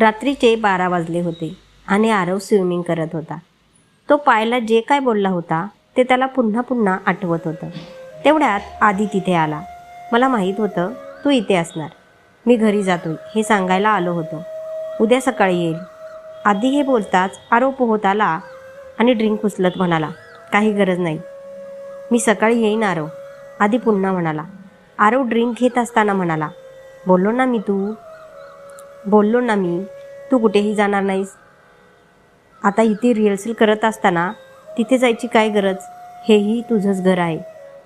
रात्रीचे बारा वाजले होते आणि आरव स्विमिंग करत होता. तो पायला जे काय बोलला होता ते त्याला पुन्हा पुन्हा आठवत होतं. तेवढ्यात आधी तिथे आला. मला माहीत होतं तू इथे असणार. मी घरी जातो हे सांगायला आलो होतो. उद्या सकाळी येईल. आधी हे बोलताच आरोप पोहत आला आणि ड्रिंक उचलत म्हणाला काही गरज नाही. मी सकाळी येईन आरव. आधी पुन्हा म्हणाला. आरव ड्रिंक घेत असताना म्हणाला बोललो ना मी तू. बोललो ना मी. तू कुठेही जाणार नाहीस. आता इथे रिहर्सल करत असताना तिथे जायची काय गरज? हेही तुझंच घर आहे.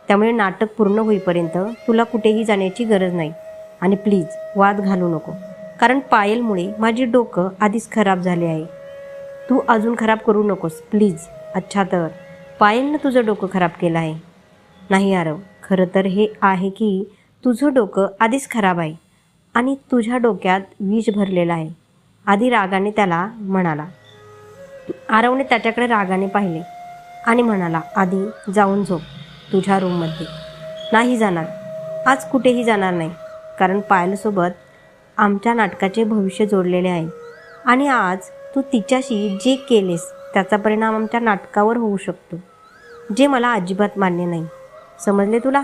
त्यामुळे नाटक पूर्ण होईपर्यंत तुला कुठेही जाण्याची गरज नाही. आणि प्लीज वाद घालू नको. कारण पायलमुळे माझे डोकं आधीच खराब झाले आहे. तू अजून खराब करू नकोस प्लीज अच्छा तर पायलनं तुझं डोकं खराब केलं आहे. नाही आरव खरं तर हे आहे की तुझं डोकं आधीच खराब आहे. आणि तुझ्या डोक्यात विष भरलेला आहे. आधी रागाने त्याला म्हणाला. आरवने त्याच्याकडे रागाने पाहिले आणि म्हणाला आधी जाऊन झोप तुझ्या रूममध्ये नाही जाणार. आज कुठेही जाणार नाही. कारण पायलसोबत आमच्या नाटकाचे भविष्य जोडलेले आहे. आणि आज तू तिच्याशी जे केलेस त्याचा परिणाम आमच्या नाटकावर होऊ शकतो. जे मला अजिबात मान्य नाही. समजले तुला?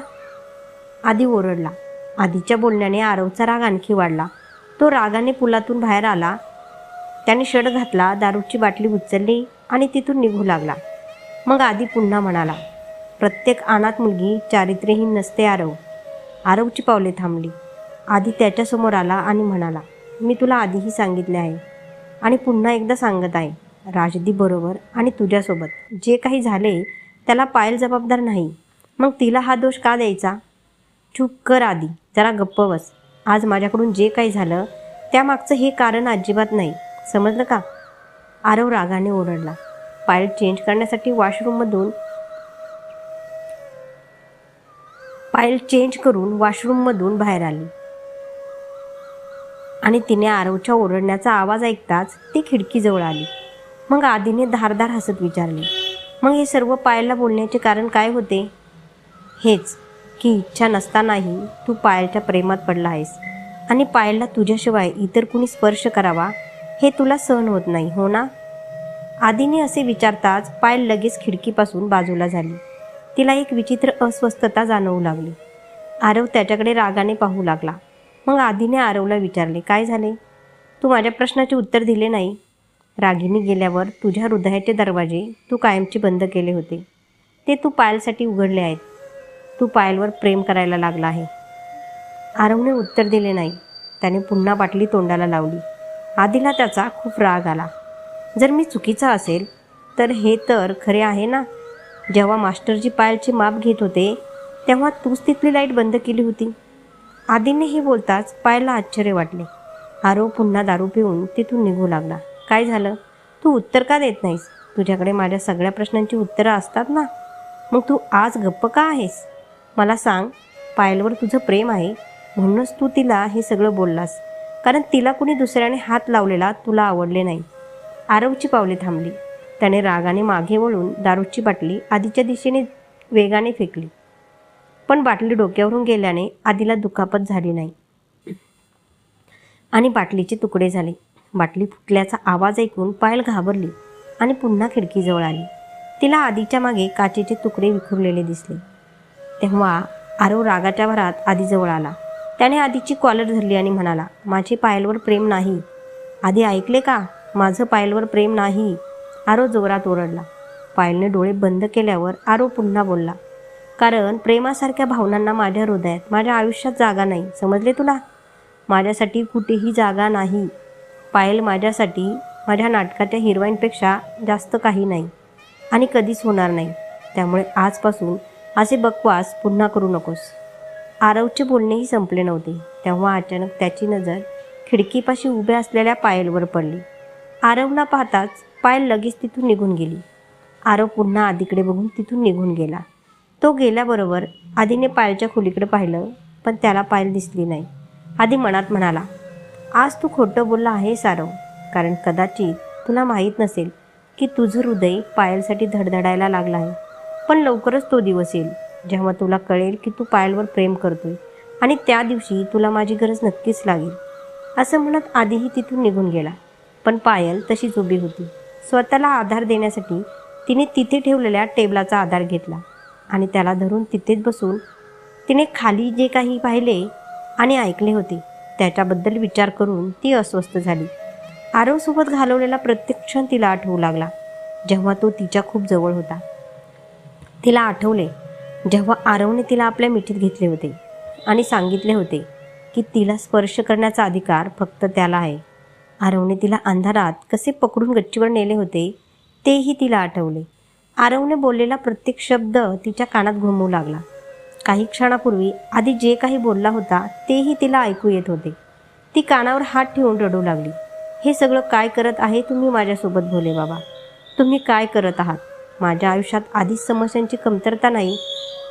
आधी ओरडला. आधीच्या बोलण्याने आरवचा राग आणखी वाढला. तो रागाने पुलातून बाहेर आला. त्याने शर्ट घातला दारूची बाटली उचलली आणि तिथून निघू लागला. मग आधी पुन्हा म्हणाला प्रत्येक अनाथ मुलगी चारित्र्यहीन नसते आरव. आरवची पावले थांबली. आधी त्याच्यासमोर आला आणि म्हणाला मी तुला आधीही सांगितले आहे आणि पुन्हा एकदा सांगत आहे. राजदी बरोबर आणि तुझ्यासोबत. जे काही झाले त्याला पायल जबाबदार नाही. मग तिला हा दोष का द्यायचा? चूक कर आधी. जरा गप्प बस. आज माझ्याकडून जे काही झालं त्यामागचं हे कारण अजिबात नाही. समजलं का? आरव रागाने ओरडला. पायल चेंज करण्यासाठी वॉशरूममधून पायल चेंज करून वॉशरूममधून बाहेर आली. आणि तिने आरवच्या ओरडण्याचा आवाज ऐकताच ती खिडकीजवळ आली. मग आधीने धारदार हसत विचारले. मग हे सर्व पायलला बोलण्याचे कारण काय होते? हेच. की इच्छा नसतानाही तू पायलच्या प्रेमात पडला आहेस. आणि पायलला तुझ्याशिवाय इतर कुणी स्पर्श करावा हे तुला सहन होत नाही हो ना? आधीने असे विचारताच पायल लगेच खिडकीपासून बाजूला झाली. तिला एक विचित्र अस्वस्थता जाणवू लागली. आरव त्याच्याकडे रागाने पाहू लागला. मग आधीने आरवला विचारले काय झाले? तू माझ्या प्रश्नाचे उत्तर दिले नाही? रागिनी गेल्यावर तुझ्या हृदयाचे दरवाजे तू कायमचे बंद केले होते. ते तू पायलसाठी उघडले आहेत. तू पायलवर प्रेम करायला लागला आहे. आरवने उत्तर दिले नाही. त्याने पुन्हा बाटली तोंडाला लावली. आधीला त्याचा खूप राग आला. जर मी चुकीचा असेल तर हे तर खरे आहे ना? जेव्हा मास्टरजी पायलची माप घेत होते तेव्हा तूच तिथली लाइट बंद केली होती. आधीने हे बोलताच पायलला आश्चर्य वाटले. आरव पुन्हा दारू पिऊन तिथून निघू लागला. काय झालं? तू उत्तर का देत नाहीस? तुझ्याकडे माझ्या सगळ्या प्रश्नांची उत्तरं असतात ना? मग तू आज गप्प का आहेस? मला सांग पायलवर तुझं प्रेम आहे. म्हणूनच तू तिला हे सगळं बोललास. कारण तिला कुणी दुसऱ्याने हात लावलेला तुला आवडले नाही. आरवची पावले थांबली. त्याने रागाने मागे वळून दारूची बाटली आधीच्या दिशेने वेगाने फेकली. पण बाटली डोक्यावरून गेल्याने आधीला दुखापत झाली नाही. आणि बाटलीचे तुकडे झाले. बाटली फुटल्याचा आवाज ऐकून पायल घाबरली आणि पुन्हा खिडकीजवळ आली. तिला आधीच्या मागे काचेचे तुकडे विखुरलेले दिसले. तेव्हा आरव रागाच्या भरात आधीजवळ आला. त्याने आधीची कॉलर धरली आणि म्हणाला माझे पायलवर प्रेम नाही. आधी ऐकले का? माझं पायलवर प्रेम नाही. आरो जोरात ओरडला. पायलने डोळे बंद केल्यावर आरो पुन्हा बोलला कारण प्रेमासारख्या भावनांना माझ्या हृदयात माझ्या आयुष्यात जागा नाही समजले तुला? माझ्यासाठी कुठेही जागा नाही. पायल माझ्यासाठी माझ्या नाटकाच्या हिरोईनपेक्षा जास्त काही नाही आणि कधीच होणार नाही. त्यामुळे आजपासून असे बकवास पुन्हा करू नकोस. आरवचे बोलणेही संपले नव्हते. तेव्हा अचानक त्याची नजर खिडकीपाशी उभ्या असलेल्या पायलवर पडली. आरवला पाहताच पायल लगेच तिथून निघून गेली. आरव पुन्हा आधीकडे बघून तिथून निघून गेला. तो गेल्याबरोबर आधीने पायलच्या खोलीकडे पाहिलं पण त्याला पायल दिसली नाही. आधी मनात म्हणाला आज तू खोटं बोलला आहेस आरव. कारण कदाचित तुला माहीत नसेल की तुझं हृदय पायलसाठी धडधडायला लागलं आहे. पण लवकरच तो दिवस येईल जेव्हा तुला कळेल की तू पायलवर प्रेम करतोय आणि त्या दिवशी तुला माझी गरज नक्कीच लागेल. असं म्हणत आधीही तिथून निघून गेला. पण पायल तशीच उभी होती. स्वतःला आधार देण्यासाठी तिने तिथे ठेवलेल्या टेबलाचा आधार घेतला आणि त्याला धरून तिथेच बसून तिने खाली जे काही पाहिले आणि ऐकले होते त्याच्याबद्दल विचार करून ती अस्वस्थ झाली. आरवसोबत घालवलेला प्रत्येक क्षण तिला आठवू लागला जेव्हा तो तिच्या खूप जवळ होता. तिला आठवले जेव्हा आरवने तिला आपल्या मिठीत घेतले होते आणि सांगितले होते की तिला स्पर्श करण्याचा अधिकार फक्त त्याला आहे. आरवने तिला अंधारात कसे पकडून गच्चीवर नेले होते तेही तिला आठवले. आरवने बोललेला प्रत्येक शब्द तिच्या कानात घुमू लागला. काही क्षणापूर्वी आधी जे काही बोलला होता तेही तिला ऐकू येत होते. ती कानावर हात ठेवून रडू लागली. हे सगळं काय करत आहे तुम्ही माझ्यासोबत भोले बाबा? तुम्ही काय करत आहात? माझ्या आयुष्यात आधीच समस्यांची कमतरता नाही.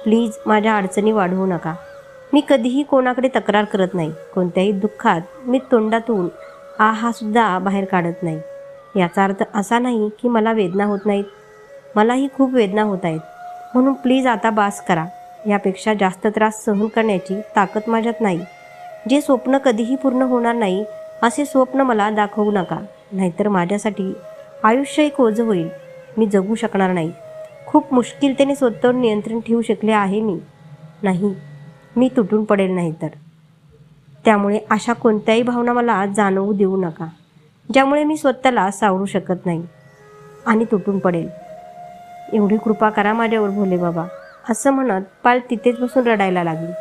प्लीज माझ्या अडचणी वाढवू नका. मी कधीही कोणाकडे तक्रार करत नाही. कोणत्याही दुःखात मी तोंडातून आ हा सुद्धा बाहेर काढत नाही. याचा अर्थ असा नाही की मला वेदना होत नाहीत. मलाही खूप वेदना होत आहेत. म्हणून प्लीज आता बास करा. यापेक्षा जास्त त्रास सहन करण्याची ताकद माझ्यात नाही. जे स्वप्न कधीही पूर्ण होणार नाही असे स्वप्न मला दाखवू नका. नाहीतर माझ्यासाठी आयुष्य एक ओझं होईल. मी जगू शकणार नाही. खूप मुश्किलतेने स्वतःवर नियंत्रण ठेवू शकले आहे मी. नाही मी तुटून पडेल नाही तर. त्यामुळे अशा कोणत्याही भावना मला जाणवू देऊ नका ज्यामुळे मी स्वतःला सावरू शकत नाही आणि तुटून पडेल. एवढी कृपा करा माझ्यावर भोले बाबा असं म्हणत पाल तिथेच बसून रडायला लागली.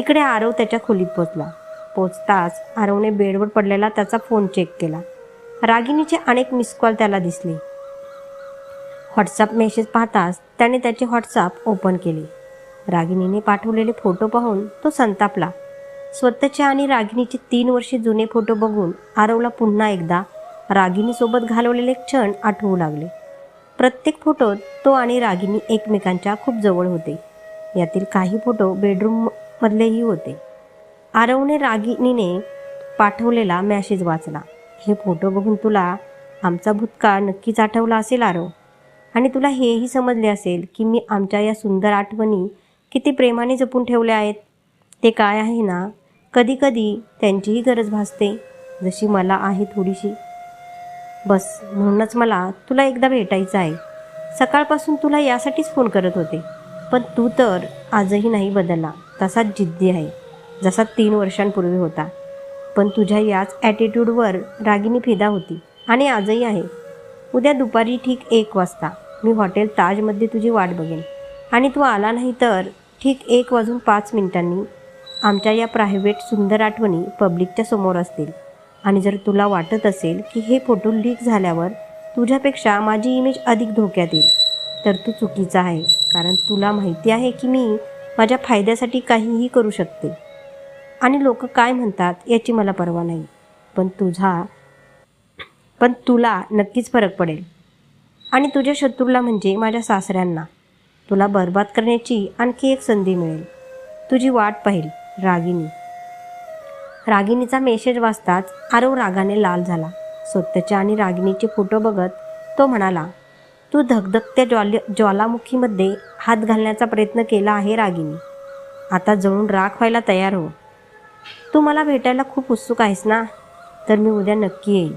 इकडे आरव त्याच्या खोलीत पोचला. पोचताच आरवने बेडवर पडलेला त्याचा फोन चेक केला. रागिणीचे अनेक मिस कॉल त्याला दिसले. व्हॉट्सअप मेसेज पाहताच त्याने त्याचे व्हॉट्सअप ओपन केले. रागिणीने पाठवलेले फोटो पाहून तो संतापला. स्वतःचे आणि रागिणीचे तीन वर्षे जुने फोटो बघून आरवला पुन्हा एकदा रागिणीसोबत घालवलेले क्षण आठवू लागले. प्रत्येक फोटोत तो आणि रागिणी एकमेकांच्या खूप जवळ होते. यातील काही फोटो बेडरूममधलेही होते. आरवने रागिणीने पाठवलेला मॅसेज वाचला. हे फोटो बघून तुला आमचा भूतकाळ नक्कीच आठवला असेल आरव. आणि तुला हेही समजले असेल की मी आमच्या या सुंदर आठवणी किती प्रेमाने जपून ठेवल्या आहेत. ते काय आहे ना? कधीकधी त्यांचीही गरज भासते जशी मला आहे थोडीशी. बस म्हणूनच मला तुला एकदा भेटायचं आहे. सकाळपासून तुला यासाठीच फोन करत होते. पण तू तर आजही नाही बदलला. तसाच जिद्दी आहे जसा तीन वर्षांपूर्वी होता. पण तुझ्या याच ॲटिट्यूडवर रागिनी फिदा होती. आणि आजही आहे. उद्या दुपारी ठीक एक वाजता. मी हॉटेल ताजमध्ये तुझी वाट बघेन. आणि तू आला नाही तर ठीक एक वाजून पाच मिनिटांनी आमच्या या प्रायव्हेट सुंदर आठवणी पब्लिकच्या समोर असतील. आणि जर तुला वाटत असेल की हे फोटो लीक झाल्यावर तुझ्यापेक्षा माझी इमेज अधिक धोक्यात येईल तर तू चुकीचा आहे. कारण तुला माहिती आहे की मी माझ्या फायद्यासाठी काहीही करू शकते. आणि लोक काय म्हणतात याची मला पर्वा नाही. पण तुझा पण तुला नक्कीच फरक पडेल. आणि तुझ्या शत्रूला म्हणजे माझ्या सासऱ्यांना. तुला बर्बाद करण्याची आणखी एक संधी मिळेल. तुझी वाट पाहिल रागिनी रागिनीचा मेसेज वाचताच आरव रागाने लाल झाला. स्वतःच्या आणि रागिनीचे फोटो बघत तो म्हणाला तू धगधगत्या ज्वाल ज्वालामुखीमध्ये हात घालण्याचा प्रयत्न केला आहे रागिनी आता जळून राख व्हायला तयार हो. तू मला भेटायला खूप उत्सुक आहेस ना? तर मी उद्या नक्की येईल.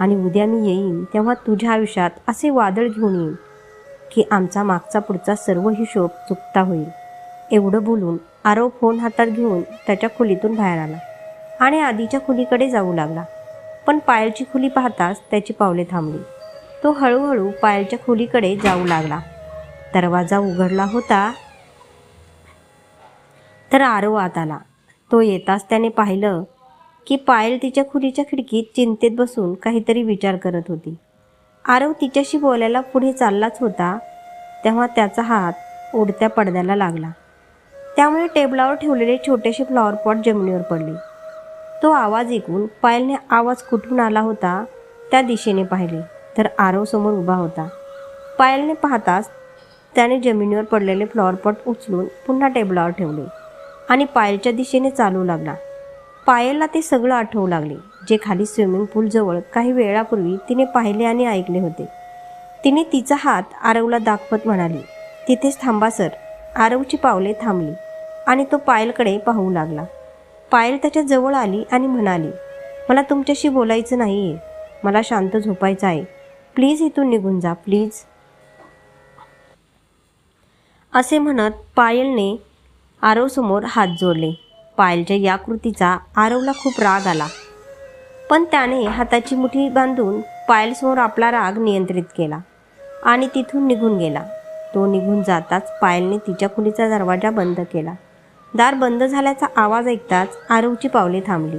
आणि उद्या मी येईन तेव्हा तुझ्या आयुष्यात असे वादळ घेऊन येईन की आमचा मागचा पुढचा सर्व हिशोब चुकता होईल. एवढं बोलून आरव फोन हातात घेऊन त्याच्या खोलीतून बाहेर आला आणि आधीच्या खोलीकडे जाऊ लागला. पण पायलची खोली पाहताच त्याची पावले थांबली. तो हळूहळू पायलच्या खोलीकडे जाऊ लागला. दरवाजा उघडला होता तर आरव आत आला. तो येताच त्याने पाहिलं की पायल तिच्या खुलीच्या खिडकीत चिंतेत बसून काहीतरी विचार करत होती. आरव तिच्याशी बोलायला पुढे चाललाच होता तेव्हा त्याचा हात ओढत्या पडद्याला लागला. त्यामुळे टेबलावर ठेवलेले छोटेसे फ्लॉवर पॉट जमिनीवर पडले. तो आवाज ऐकून पायलने आवाज कुठून आला होता त्या दिशेने पाहिले तर आरव समोर उभा होता. पायलने पाहताच त्याने जमिनीवर पडलेले फ्लॉवर पॉट उचलून पुन्हा टेबलावर ठेवले आणि पायलच्या दिशेने चालू लागला. पायलला ते सगळं आठवू लागले. जे खाली स्विमिंग पूलजवळ काही वेळापूर्वी तिने पाहिले आणि ऐकले होते. तिने तिचा हात आरवला दाखवत म्हणाली तिथेच थांबा सर. आरवची पावले थांबली आणि तो पायलकडे पाहू लागला. पायल त्याच्याजवळ आली आणि म्हणाली मला तुमच्याशी बोलायचं नाही आहे मला शांत झोपायचं आहे. प्लीज इथून निघून जा प्लीज. असे म्हणत पायलने आरवसमोर हात जोडले. पायलच्या या कृतीचा आरवला खूप राग आला. पण त्याने हाताची मुठी बांधून पायलसमोर आपला राग नियंत्रित केला आणि तिथून निघून गेला. तो निघून जाताच पायलने तिच्या खोलीचा दरवाजा बंद केला. दार बंद झाल्याचा आवाज ऐकताच आरवची पावले थांबली.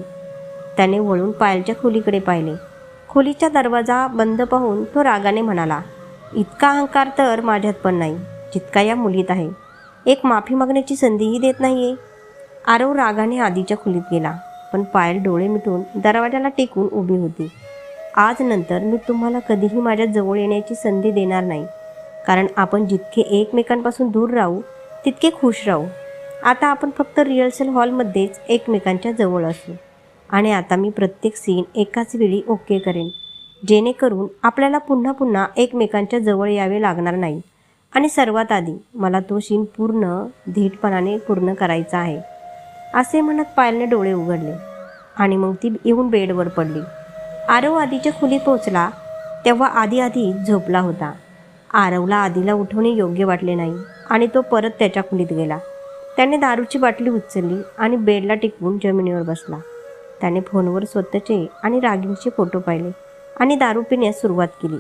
त्याने वळून पायलच्या खोलीकडे पाहिले. खोलीचा दरवाजा बंद पाहून तो रागाने म्हणाला इतका अहंकार तर माझ्यात पण नाही. जितका या मुलीत आहे. एक माफी मागण्याची संधीही देत नाहीये. आरव रागाने आधीच्या खोलीत गेला पण पायल डोळे मिटून दरवाजाला टेकून उभी होती. आज नंतर मी तुम्हाला कधीही माझ्या जवळ येण्याची संधी देणार नाही कारण आपण जितके एकमेकांपासून दूर राहू तितके खुश राहू. आता आपण फक्त रिहर्सल हॉलमध्येच एकमेकांच्या जवळ असू. आणि आता मी प्रत्येक सीन एकाच वेळी ओके करेन जेणेकरून आपल्याला पुन्हा पुन्हा एकमेकांच्या जवळ यावे लागणार नाही. आणि सर्वात आधी मला तो सीन पूर्ण धीटपणाने पूर्ण करायचा आहे. असे म्हणत पायलने डोळे उघडले आणि मग ती येऊन बेडवर पडली. आरव आधीच्या खोलीत पोचला तेव्हा आधी आधी झोपला होता. आरवला आधीला उठवणे योग्य वाटले नाही आणि तो परत त्याच्या खोलीत गेला. त्याने दारूची बाटली उचलली आणि बेडला टिकवून जमिनीवर बसला. त्याने फोनवर स्वतःचे आणि रागिणीचे फोटो पाहिले आणि दारू पिण्यास सुरुवात केली.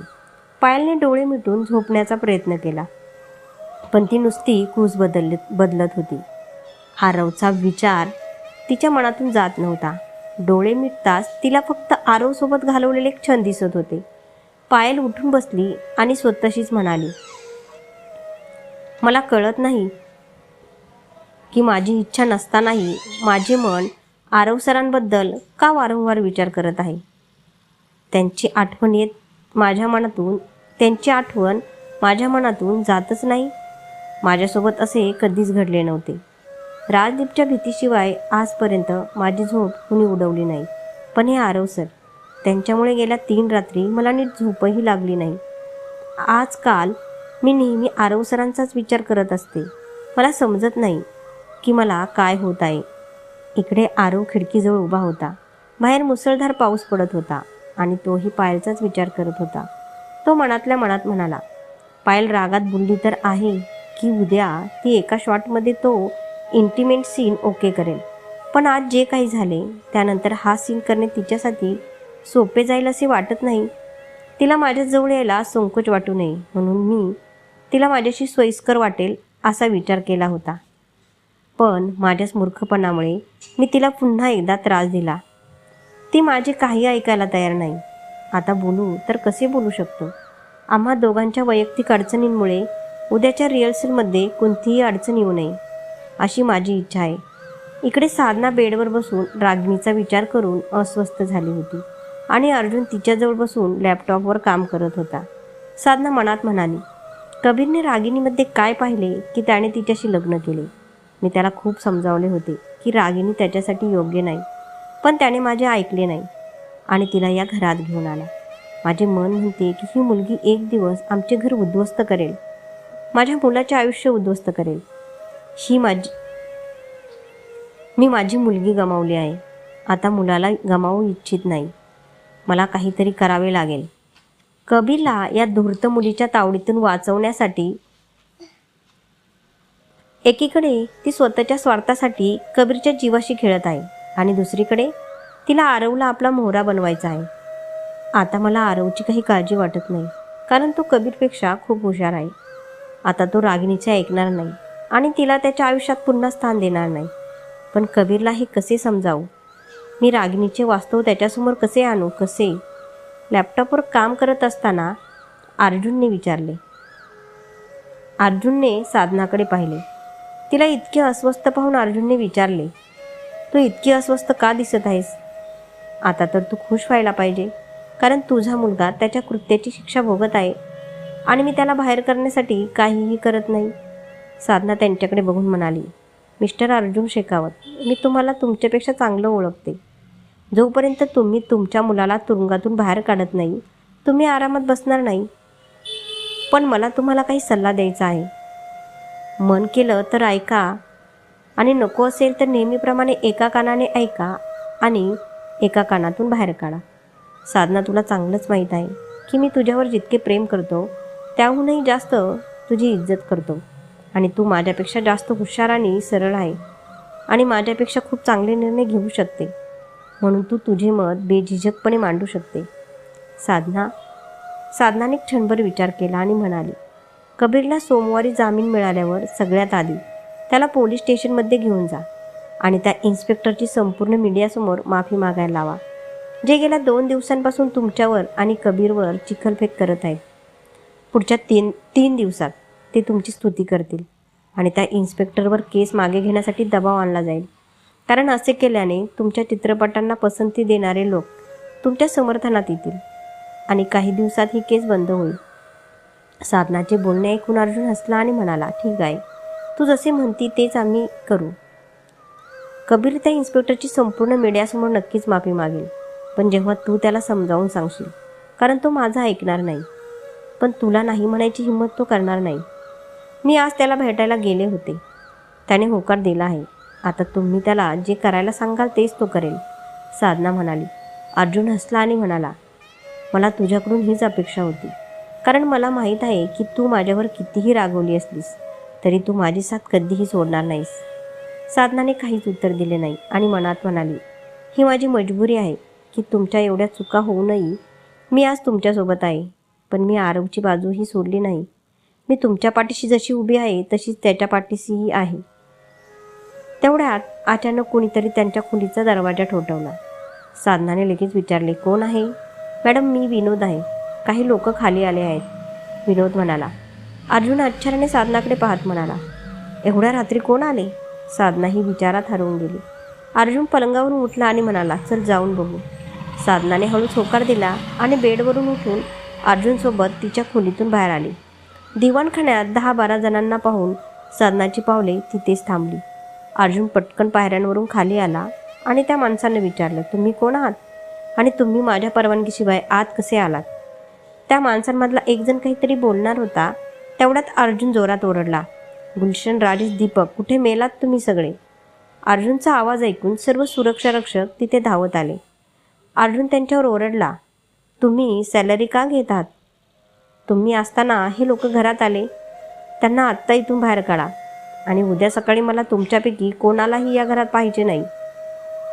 पायलने डोळे मिटून झोपण्याचा प्रयत्न केला पण ती नुसती कूस बदल बदलत होती. आरवचा विचार तिच्या मनातून जात नव्हता. डोळे मिटताच तिला फक्त आरवसोबत घालवलेले क्षण दिसत होते. पायल उठून बसली आणि स्वतःशीच म्हणाली मला कळत नाही की माझी इच्छा नसतानाही माझे मन आरव सरांबद्दल का वारंवार विचार करत आहे? त्यांची आठवण येत माझ्या मनातून त्यांची आठवण माझ्या मनातून जातच नाही. माझ्यासोबत असे कधीच घडले नव्हते. राजदीपच्या भीतीशिवाय आजपर्यंत माझी झोप कुणी उडवली नाही. पण हे आरव सर त्यांच्यामुळे गेल्या तीन रात्री मला नीट झोपही लागली नाही. आजकाल मी नेहमी आरव सरांचाच विचार करत असते. मला समजत नाही की मला काय होत आहे. इकडे आरव खिडकीजवळ उभा होता. बाहेर मुसळधार पाऊस पडत होता आणि तोही पायलचाच विचार करत होता. तो मनातल्या मनात म्हणाला पायल रागात बुलली तर आहे की उद्या ती एका शॉटमध्ये तो इंटिमेट सीन ओके करेल पण आज जे काही झाले त्यानंतर हा सीन करणे तिच्यासाठी सोपे जाईल असे वाटत नाही. तिला माझ्याजवळ यायला संकोच वाटू नये म्हणून मी तिला माझ्याशी सोयीस्कर वाटेल असा विचार केला होता. पण माझ्याच मूर्खपणामुळे मी तिला पुन्हा एकदा त्रास दिला. ती माझे काही ऐकायला तयार नाही. आता बोलू तर कसे बोलू शकतो? आम्हा दोघांच्या वैयक्तिक अडचणींमुळे उद्याच्या रिहर्सलमध्ये कोणतीही अडचण येऊ नये. अशी माझी इच्छा आहे. इकडे साधना बेडवर बसून रागिणीचा विचार करून अस्वस्थ झाली होती आणि अर्जुन तिच्याजवळ बसून लॅपटॉपवर काम करत होता. साधना मनात म्हणाली कबीरने रागिणीमध्ये काय पाहिले की त्याने तिच्याशी लग्न केले? मी त्याला खूप समजावले होते की रागिणी त्याच्यासाठी योग्य नाही पण त्याने माझे ऐकले नाही आणि तिला या घरात घेऊन आला. माझे मन म्हणते की ही मुलगी एक दिवस आमचे घर उद्ध्वस्त करेल. माझ्या मुलाचे आयुष्य उद्ध्वस्त करेल. ही माझी मी माझी मुलगी गमावली आहे. आता मुलाला गमावू इच्छित नाही. मला काहीतरी करावे लागेल. कबीरला या धूर्त मुलीच्या तावडीतून वाचवण्यासाठी एकीकडे ती स्वतःच्या स्वार्थासाठी कबीरच्या जीवाशी खेळत आहे आणि दुसरीकडे तिला आरवला आपला मोहरा बनवायचा आहे. आता मला आरवची काही काळजी वाटत नाही कारण तो कबीरपेक्षा खूप हुशार आहे. आता तो रागिणीचा ऐकणार नाही. आणि तिला त्याच्या आयुष्यात पुन्हा स्थान देणार नाही. पण कबीरला हे कसे समजावू? मी रागिणीचे वास्तव त्याच्यासमोर कसे आणू? कसे? लॅपटॉपवर काम करत असताना अर्जुनने विचारले. अर्जुनने साधनाकडे पाहिले. तिला इतके अस्वस्थ पाहून अर्जुनने विचारले तू इतकी अस्वस्थ का दिसत आहेस? आता तर तू खुश व्हायला पाहिजे कारण तुझा मुलगा त्याच्या कृत्याची शिक्षा भोगत आहे आणि मी त्याला बाहेर करण्यासाठी काहीही करत नाही. साधना त्यांच्याकडे बघून म्हणाली मिस्टर अर्जुन शेखावत मी तुम्हाला तुमच्यापेक्षा चांगलं ओळखते. जोपर्यंत तुम्ही तुमच्या मुलाला तुरुंगातून बाहेर काढत नाही तुम्ही आरामात बसणार नाही. पण मला तुम्हाला काही सल्ला द्यायचा आहे. मन केलं तर ऐका आणि नको असेल तर नेहमीप्रमाणे एका कानाने ऐका आणि एका कानातून बाहेर काढा. साधना तुला चांगलंच माहीत आहे की मी तुझ्यावर जितके प्रेम करतो त्याहूनही जास्त तुझी इज्जत करतो. आणि तू माझ्यापेक्षा जास्त हुशार आणि सरळ आहे आणि माझ्यापेक्षा खूप चांगले निर्णय घेऊ शकते. म्हणून तू तुझे मत बेझिझकपणे मांडू शकते. साधना साधनाने क्षणभर विचार केला आणि म्हणाली कबीरला सोमवारी जामीन मिळाल्यावर सगळ्यात आधी त्याला पोलीस स्टेशनमध्ये घेऊन जा आणि त्या इन्स्पेक्टरची संपूर्ण मीडियासमोर माफी मागायला लावा जे गेल्या दोन दिवसांपासून तुमच्यावर आणि कबीरवर चिखलफेक करत आहेत. पुढच्या तीन तीन दिवसात ते तुमची स्तुती करतील आणि त्या इन्स्पेक्टरवर केस मागे घेण्यासाठी दबाव आणला जाईल. कारण असे केल्याने तुमच्या चित्रपटांना पसंती देणारे लोक तुमच्या समर्थनात येतील आणि काही दिवसात ही केस बंद होईल. साधनाचे बोलणे ऐकून अर्जुन हसला आणि म्हणाला ठीक आहे. तू जसे म्हणती तेच आम्ही करू. कबीर त्या इन्स्पेक्टरची संपूर्ण मीडियासमोर नक्कीच माफी मागेल पण जेव्हा तू त्याला समजावून सांगशील कारण तो माझा ऐकणार नाही. पण तुला नाही म्हणायची हिंमत तो करणार नाही. मी आज त्याला भेटायला गेले होते. त्याने होकार दिला आहे. आता तुम्ही त्याला जे करायला सांगाल तेच तो करेल साधना म्हणाली. अर्जुन हसला आणि म्हणाला मला तुझ्याकडून हीच अपेक्षा होती. कारण मला माहीत आहे की तू माझ्यावर कितीही रागवली असलीस तरी तू माझी साथ कधीही सोडणार नाहीस. साधनाने काहीच उत्तर दिले नाही आणि मनात म्हणाली ही माझी मजबुरी आहे की तुमच्या एवढ्या चुका होऊनही मी आज तुमच्यासोबत आहे पण मी आरवची बाजूही सोडली नाही. मी तुमच्या पाठीशी जशी उभी आहे तशीच त्याच्या पाठीशीही आहे. तेवढ्यात अचानक कोणीतरी त्यांच्या खोलीचा दरवाजा ठोठवला. साधनाने लगेच विचारले कोण आहे? मॅडम मी विनोद आहे. काही लोक खाली आले आहेत. विनोद म्हणाला अर्जुन आश्चर्याने साधनाकडे पाहत म्हणाला एवढ्या रात्री कोण आले? साधना ही विचारात हरवून गेली. अर्जुन पलंगावरून उठला आणि म्हणाला चल जाऊन बघू. साधनाने हळूच होकार दिला आणि बेडवरून उठून अर्जुनसोबत तिच्या खोलीतून बाहेर आली. दिवाणखान्यात दहा बारा जणांना पाहून साधनाची पावले तिथेच थांबली. अर्जुन पटकन पायऱ्यांवरून खाली आला आणि त्या माणसाने विचारलं तुम्ही कोण आहात? आणि तुम्ही माझ्या परवानगीशिवाय आत कसे आलात? त्या माणसांमधला एकजण काहीतरी बोलणार होता. तेवढ्यात अर्जुन जोरात ओरडला गुलशन राजेश दीपक कुठे मेलात तुम्ही सगळे? अर्जुनचा आवाज ऐकून सर्व सुरक्षा रक्षक तिथे धावत आले. अर्जुन त्यांच्यावर ओरडला तुम्ही सॅलरी का घेतात तुम्ही असताना हे लोक घरात आले. त्यांना आत्ता इथून बाहेर काढा. आणि उद्या सकाळी मला तुमच्यापैकी कोणालाही या घरात पाहिजे नाही.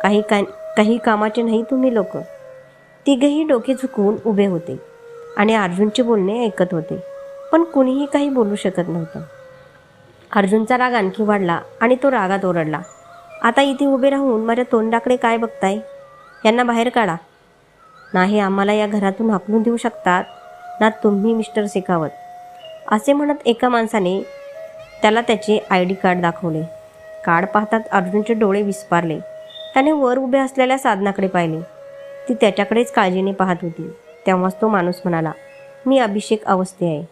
काही का काही कामाचे नाही तुम्ही लोक. तिघेही डोके झुकवून उभे होते आणि अर्जुनचे बोलणे ऐकत होते. पण कुणीही काही बोलू शकत नव्हतं. अर्जुनचा राग आणखी वाढला आणि तो रागात ओरडला. आता इथे उभे राहून माझ्या तोंडाकडे काय बघताय? यांना बाहेर काढा. नाही आम्हाला या घरातून हाकलून देऊ शकतात? ना तुम्ही मिस्टर शेखावत. असे म्हणत एका माणसाने त्याला त्याचे आय डी कार्ड दाखवले. कार्ड पाहतात अर्जुनचे डोळे विस्पारले. त्याने वर उभे असलेल्या साधनाकडे पाहिले. ती त्याच्याकडेच काळजीने पाहत होती. तेव्हाच तो माणूस म्हणाला मी अभिषेक अवस्थे आहे.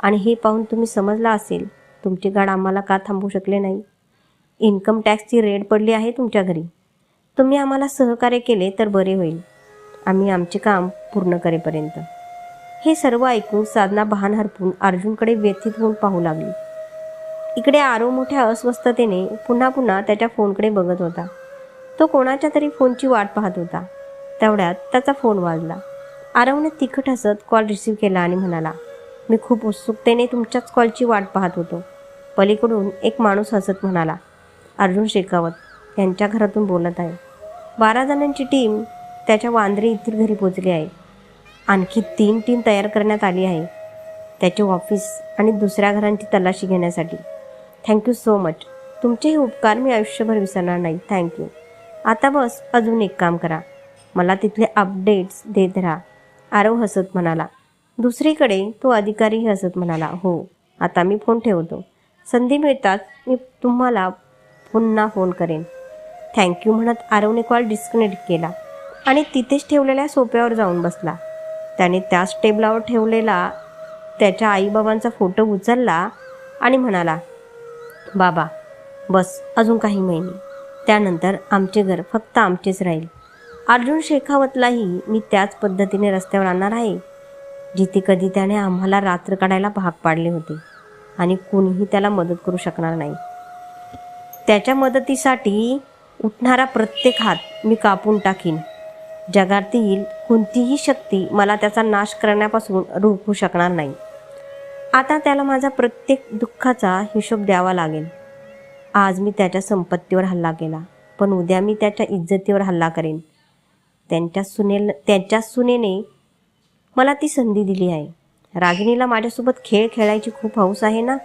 आणि हे पाहून तुम्ही समजला असेल तुमचे गाड आम्हाला का थांबवू शकले नाही? इन्कम टॅक्सची रेड पडली आहे तुमच्या घरी. तुम्ही आम्हाला सहकार्य केले तर बरे होईल. आम्ही आमचे काम पूर्ण करेपर्यंत. हे सर्व ऐकून साधना भान हरपून अर्जुनकडे व्यथित होऊन पाहू लागली. इकडे आरो मोठ्या अस्वस्थतेने पुन्हा पुन्हा त्याच्या फोनकडे बघत होता. तो कोणाच्या तरी फोनची वाट पाहत होता. तेवढ्यात त्याचा फोन वाजला. आरवने तिखट हसत कॉल रिसीव केला आणि म्हणाला मी खूप उत्सुकतेने तुमच्याच कॉलची वाट पाहत होतो. पलीकडून एक माणूस हसत म्हणाला अर्जुन शेखावत यांच्या घरातून बोलत आहे. बारा जणांची टीम त्याच्या वांद्रे येथील घरी पोचली आहे. आणखी तीन टीम तयार करण्यात आली आहे. त्याचे ऑफिस आणि दुसऱ्या घरांची तलाशी घेण्यासाठी. थँक्यू सो मच तुमचे हे उपकार मी आयुष्यभर विसरणार नाही. थँक्यू आता बस अजून एक काम करा. मला तिथले अपडेट्स देत राहा. आरव हसत म्हणाला. दुसरीकडे तो अधिकारीही हसत म्हणाला. हो आता मी फोन ठेवतो. संधी मिळताच मी तुम्हाला पुन्हा फोन करेन. थँक्यू म्हणत आरवने कॉल डिस्कनेक्ट केला आणि तिथेच ठेवलेल्या सोप्यावर जाऊन बसला. त्याने त्याच टेबलावर ठेवलेला त्याच्या आईबाबांचा फोटो उचलला आणि म्हणाला बाबा बस अजून काही महिने. त्यानंतर आमचे घर फक्त आमचेच राहील. अर्जुन शेखावतलाही मी त्याच पद्धतीने रस्त्यावर आणणार आहे जिथे कधी त्याने आम्हाला रात्र काढायला भाग पाडले होते आणि कोणीही त्याला मदत करू शकणार नाही. त्याच्या मदतीसाठी उठणारा प्रत्येक हात मी कापून टाकीन. जगातील कोणतीही शक्ती मला त्याचा नाश करण्यापासून रोखू शकणार नाही. आता त्याला माझा प्रत्येक दुःखाचा हिशोब द्यावा लागेल. आज मी त्याच्या संपत्तीवर हल्ला केला पण उद्या मी त्याच्या इज्जतीवर हल्ला करेन. त्यांच्या सुनेल त्यांच्या सुनेने मला ती संधी दिली आहे. रागिणीला माझ्यासोबत खेळ खेळायची खूप हौस आहे ना?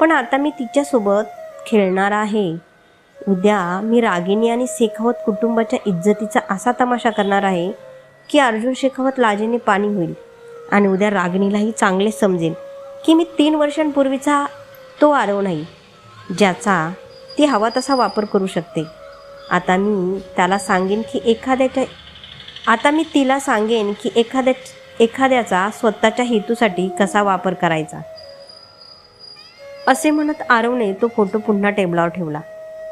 पण आता मी तिच्यासोबत खेळणार आहे. उद्या मी रागिणी आणि शेखावत कुटुंबाच्या इज्जतीचा असा तमाशा करणार आहे की अर्जुन शेखावत लाजेने पाणी होईल आणि उद्या रागिणीलाही चांगले समजेल की मी तीन वर्षांपूर्वीचा तो आरव नाही ज्याचा ती हवा तसा वापर करू शकते. आता मी त्याला सांगेन की एखाद्याच्या आता मी तिला सांगेन की एखाद्या एखाद्याचा स्वतःच्या हेतूसाठी कसा वापर करायचा. असे म्हणत आरवने तो फोटो पुन्हा टेबलावर ठेवला.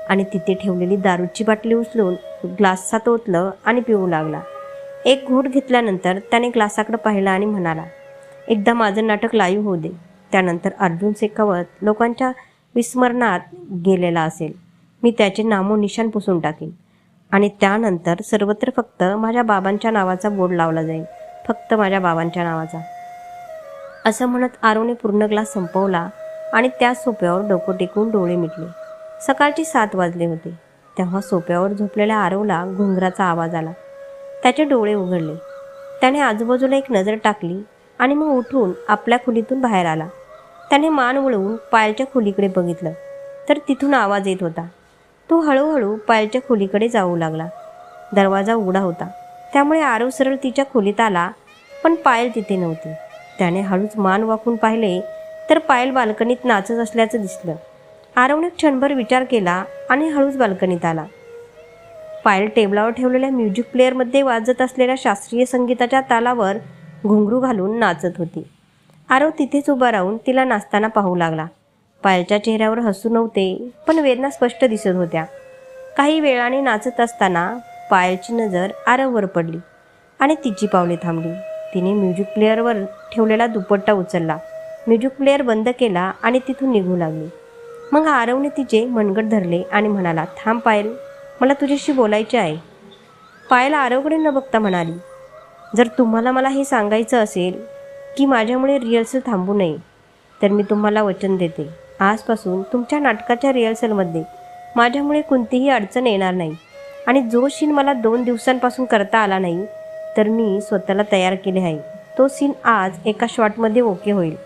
आणि तिथे ठेवलेली दारूची बाटली उचलून ग्लासात ओतलं आणि पिऊ लागला. एक घोट घेतल्यानंतर त्याने ग्लासाकडे पाहिला आणि म्हणाला एकदा माझं नाटक लाईव्ह होऊ दे. त्यानंतर अर्जुन शेखावत लोकांच्या विस्मरणात गेलेला असेल. मी त्याचे नामोनिशान पुसून टाकेन. आणि त्यानंतर सर्वत्र फक्त माझ्या बाबांच्या नावाचा बोर्ड लावला जाईल. फक्त माझ्या बाबांच्या नावाचा. असं म्हणत आरोने पूर्ण ग्लास संपवला आणि त्या सोप्यावर डोकं टेकून डोळे मिटले. सकाळचे सात वाजले होते. तेव्हा सोप्यावर झोपलेल्या आरवला घुंगराचा आवाज आला. त्याचे डोळे उघडले. त्याने आजूबाजूला एक नजर टाकली आणि मग उठून आपल्या खोलीतून बाहेर आला. त्याने मान वळवून पायलच्या खोलीकडे बघितलं. तर तिथून आवाज येत होता. तो हळूहळू पायलच्या खोलीकडे जाऊ लागला. दरवाजा उघडा होता. त्यामुळे आरव सरळ तिच्या खोलीत आला पण पायल तिथे नव्हती. त्याने हळूच मान वाकून पाहिले तर पायल बाल्कनीत नाचत असल्याचं दिसलं. आरवने क्षणभर विचार केला आणि हळूच बाल्कनीत आला. पायल टेबलावर ठेवलेल्या म्युझिक प्लेअरमध्ये वाजत असलेल्या शास्त्रीय संगीताच्या तालावर घुंगरू घालून नाचत होती. आरव तिथेच उभा राहून तिला नाचताना पाहू लागला. पायलच्या चेहऱ्यावर हसू नव्हते पण वेदना स्पष्ट दिसत होत्या. काही वेळाने नाचत असताना पायलची नजर आरववर पडली आणि तिची पावले थांबली. तिने म्युझिक प्लेअरवर ठेवलेला दुपट्टा उचलला. म्युझिक प्लेअर बंद केला आणि तिथून निघू लागली. मग आरवने तिचे मनगट धरले आणि म्हणाला थांब पायल मला तुझ्याशी बोलायचे आहे. पायल आरवकडे न बघता म्हणाली जर तुम्हाला मला हे सांगायचं असेल की माझ्यामुळे रिहर्सल थांबू नये तर मी तुम्हाला वचन देते. आजपासून तुमच्या नाटकाच्या रिहर्सलमध्ये माझ्यामुळे कोणतीही अडचण येणार नाही आणि जो सीन मला दोन दिवसांपासून करता आला नाही तर मी स्वतःला तयार केले आहे. तो सीन आज एका शॉटमध्ये ओके होईल.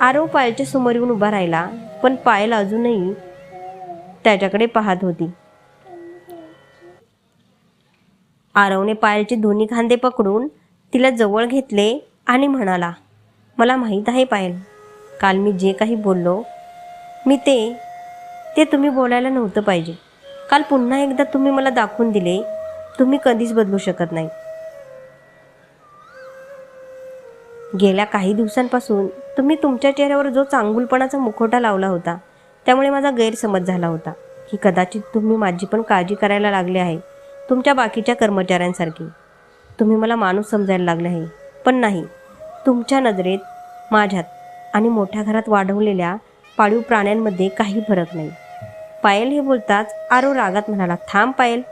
आरव पायलच्या समोर येऊन उभा राहिला पण पायल अजूनही त्याच्याकडे पाहत होती. आरवने पायलचे दोन्ही खांदे पकडून तिला जवळ घेतले आणि म्हणाला मला माहीत आहे पायल काल मी जे काही बोललो मी ते ते तुम्ही बोलायला नव्हतं पाहिजे. काल पुन्हा एकदा तुम्ही मला दाखवून दिले तुम्ही कधीच बदलू शकत नाही. गेल्या काही दिवसांपासून तुम्ही तुमच्या चेहऱ्यावर जो चांगुलपणाचा मुखवटा लावला होता त्यामुळे माझा गैरसमज झाला होता की कदाचित तुम्ही माझी पण काळजी करायला लागले आहे तुमच्या बाकीच्या कर्मचाऱ्यांसारखी. तुम्ही मला माणूस समजायला लागले आहे पण नाही. तुमच्या नजरेत माझ्यात आणि मोठ्या घरात वाढवलेल्या पाळीव प्राण्यांमध्ये काही फरक नाही. पायल हे बोलताच आरो रागात म्हणाला थांब पायल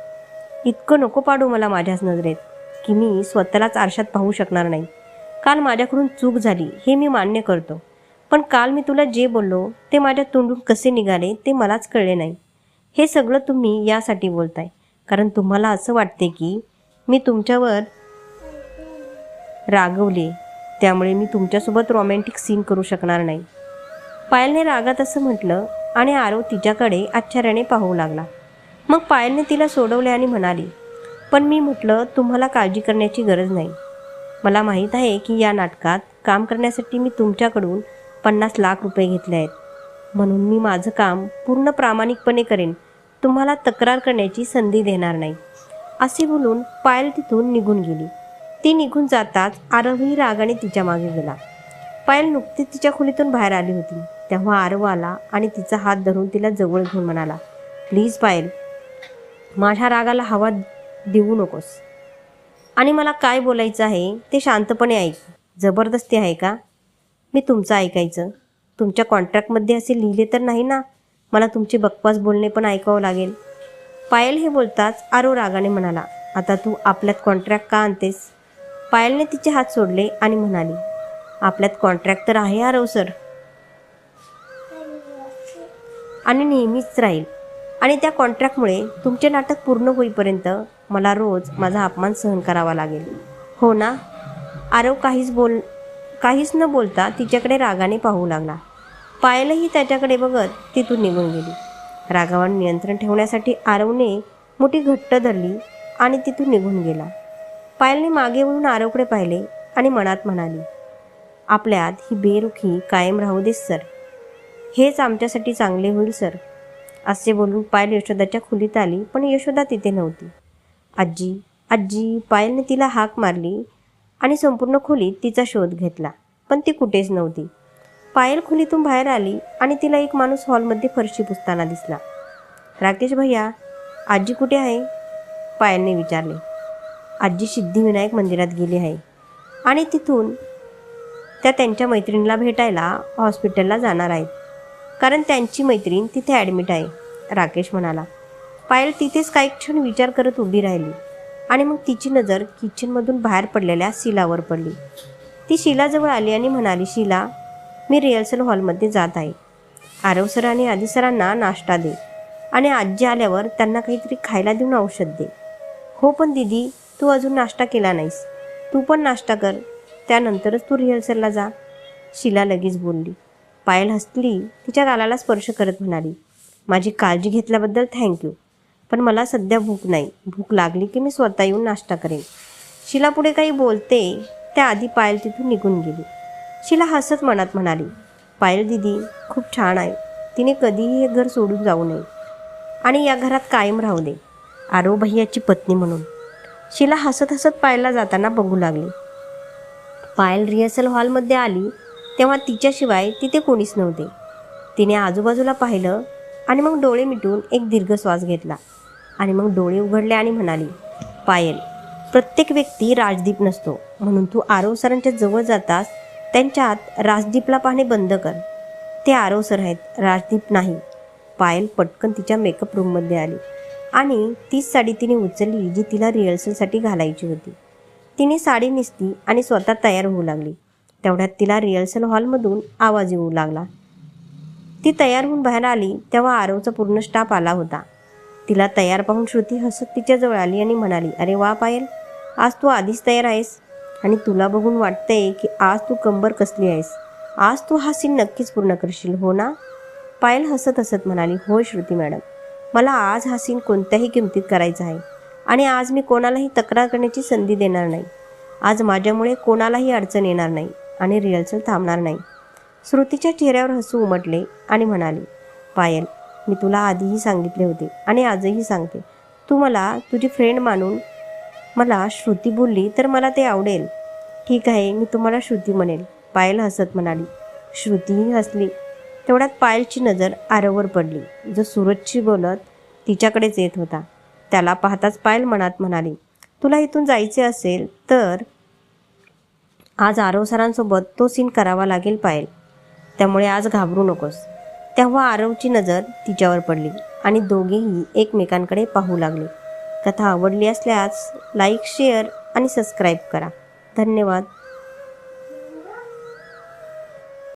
इतकं नको पाडू मला माझ्याच नजरेत की मी स्वतःलाच आरशात पाहू शकणार नाही. काल माझ्याकडून चूक झाली हे मी मान्य करतो. पण काल मी तुला जे बोललो ते माझ्या तोंडून कसे निघाले ते मलाच कळले नाही. हे सगळं तुम्ही यासाठी बोलताय. कारण तुम्हाला असं वाटते की मी तुमच्यावर रागवले त्यामुळे मी तुमच्यासोबत रोमॅन्टिक सीन करू शकणार नाही. पायलने रागात असं म्हटलं आणि आरव तिच्याकडे आश्चर्याने पाहू लागला. मग पायलने तिला सोडवले आणि म्हणाली पण मी म्हटलं तुम्हाला काळजी करण्याची गरज नाही. मला माहीत आहे की या नाटकात काम करण्यासाठी मी तुमच्याकडून पन्नास लाख रुपये घेतले आहेत. म्हणून मी माझं काम पूर्ण प्रामाणिकपणे करेन. तुम्हाला तक्रार करण्याची संधी देणार नाही. असे बोलून पायल तिथून निघून गेली. ती निघून जाताच आरवही रागाने तिच्यामागे गेला. पायल नुकतीच तिच्या खोलीतून बाहेर आली होती. तेव्हा आरव आला आणि तिचा हात धरून तिला जवळ घेऊन म्हणाला प्लीज पायल माझ्या रागाला हवा देऊ नकोस. आणि मला काय बोलायचं आहे ते शांतपणे ऐक. जबरदस्ती आहे का? मी तुमचं ऐकायचं. तुमच्या कॉन्ट्रॅक्टमध्ये असे लिहिले तर नाही ना? मला तुमचे बकवास बोलणे पण ऐकावं लागेल. पायल हे बोलताच आरो रागाने म्हणाला आता तू आपल्यात कॉन्ट्रॅक्ट का आणतेस? पायलने तिचे हात सोडले आणि म्हणाली आपल्यात कॉन्ट्रॅक्ट तर आहे आरव सर. आणि नेहमीच राहील. आणि त्या कॉन्ट्रॅक्टमुळे तुमचे नाटक पूर्ण होईपर्यंत मला रोज माझा अपमान सहन करावा लागेल. हो ना? आरव काहीच बोल काहीच न बोलता तिच्याकडे रागाने पाहू लागला. पायलही त्याच्याकडे बघत तिथून निघून गेली. रागावर नियंत्रण ठेवण्यासाठी आरवने मोठी घट्ट धरली आणि तिथून निघून गेला. पायलने मागे वळून आरवकडे पाहिले आणि मनात म्हणाली आपल्यात ही बेरुखी कायम राहू दे सर. हेच आमच्यासाठी चांगले होईल सर. असे बोलून पायल यशोदाच्या खोलीत आली पण यशोदा तिथे नव्हती. आजी आजी पायलने तिला हाक मारली आणि संपूर्ण खोलीत तिचा शोध घेतला पण ती कुठेच नव्हती. पायल खोलीतून बाहेर आली आणि तिला एक माणूस हॉलमध्ये फरशी पुसताना दिसला. राकेश भैया आजी कुठे आहे? पायलने विचारले. आजी सिद्धिविनायक मंदिरात गेली आहे आणि तिथून त्या त्यांच्या मैत्रिणीला भेटायला हॉस्पिटलला जाणार आहेत. कारण त्यांची मैत्रीण तिथे ॲडमिट आहे. राकेश म्हणाला पायल तिथेच काही क्षण विचार करत उभी राहिली आणि मग तिची नजर किचनमधून बाहेर पडलेल्या शिलावर पडली. ती शिलाजवळ आली आणि म्हणाली शिला मी रिहर्सल हॉलमध्ये जात आहे. आरव सर आणि आधी सरांना नाश्ता दे आणि आजी आल्यावर त्यांना काहीतरी खायला देऊन औषध दे. हो पण दिदी तू अजून नाश्ता केला नाहीस. तू पण नाश्ता कर. त्यानंतरच तू रिहर्सलला जा. शिला लगेच बोलली पायल हसली तिच्या गालाला स्पर्श करत म्हणाली माझी काळजी घेतल्याबद्दल थँक्यू पण मला सध्या भूक नाही. भूक लागली की मी स्वतः येऊन नाश्ता करेन. शिला पुढे काही बोलते त्याआधी पायल तिथून निघून गेली. शिला हसत मनात म्हणाली पायल दिदी खूप छान आहे. तिने कधीही हे घर सोडून जाऊ नये. आणि या घरात कायम राहू दे. आरो भैयाची पत्नी म्हणून. शिला हसत हसत पायलला जाताना बघू लागली. पायल रिहर्सल हॉलमध्ये आली तेव्हा तिच्याशिवाय तिथे कोणीच नव्हते. तिने आजूबाजूला पाहिलं आणि मग डोळे मिटून एक दीर्घ श्वास घेतला. आणि मग डोळे उघडले आणि म्हणाली पायल प्रत्येक व्यक्ती राजदीप नसतो. म्हणून तू आरव सरांच्या जवळ जातास त्यांच्यात राजदीपला पाहणे बंद कर. ते आरव सर आहेत राजदीप नाही. पायल पटकन तिच्या मेकअप रूममध्ये आली आणि तीच साडी तिने उचलली जी तिला रिहर्सलसाठी घालायची होती. तिने साडी नेसली आणि स्वतः तयार होऊ लागली. तेवढ्यात तिला रिहर्सल हॉलमधून आवाज येऊ लागला. ती तयार होऊन बाहेर आली तेव्हा आरवचा पूर्ण स्टाफ आला होता. तिला तयार पाहून श्रुती हसत तिच्याजवळ आली आणि म्हणाली अरे वा पायल आज तू आधीच तयार आहेस आणि तुला बघून वाटतंय की आज तू कंबर कसली आहेस. आज तू हा सीन नक्कीच पूर्ण करशील हो ना? पायल हसत हसत म्हणाली होय श्रुती मॅडम मला आज हा सीन कोणत्याही किमतीत करायचा आहे आणि आज मी कोणालाही तक्रार करण्याची संधी देणार नाही. आज माझ्यामुळे कोणालाही अडचण येणार नाही. आणि रिहर्सल थांबणार नाही. श्रुतीच्या चेहऱ्यावर हसू उमटले आणि म्हणाली पायल मी तुला आधीही सांगितले होते आणि आजही सांगते. तू मला तुझी फ्रेंड मानून मला श्रुती बोलली तर मला ते आवडेल. ठीक आहे मी तुम्हाला श्रुती म्हणेल. पायल हसत म्हणाली. श्रुतीही हसली. तेवढ्यात पायलची नजर आरववर पडली. जो सूरजशी बोलत तिच्याकडेच येत होता. त्याला पाहताच पायल मनात म्हणाली तुला इथून जायचे असेल तर आज आरव सरांसोबत तो सीन करावा लागेल पायल. त्यामुळे आज घाबरू नकोस. तेव्हा आरवची नजर तिच्यावर पडली आणि दोघेही एकमेकांकडे पाहू लागले. कथा आवडली असल्यास लाईक शेअर आणि सबस्क्राईब करा. धन्यवाद.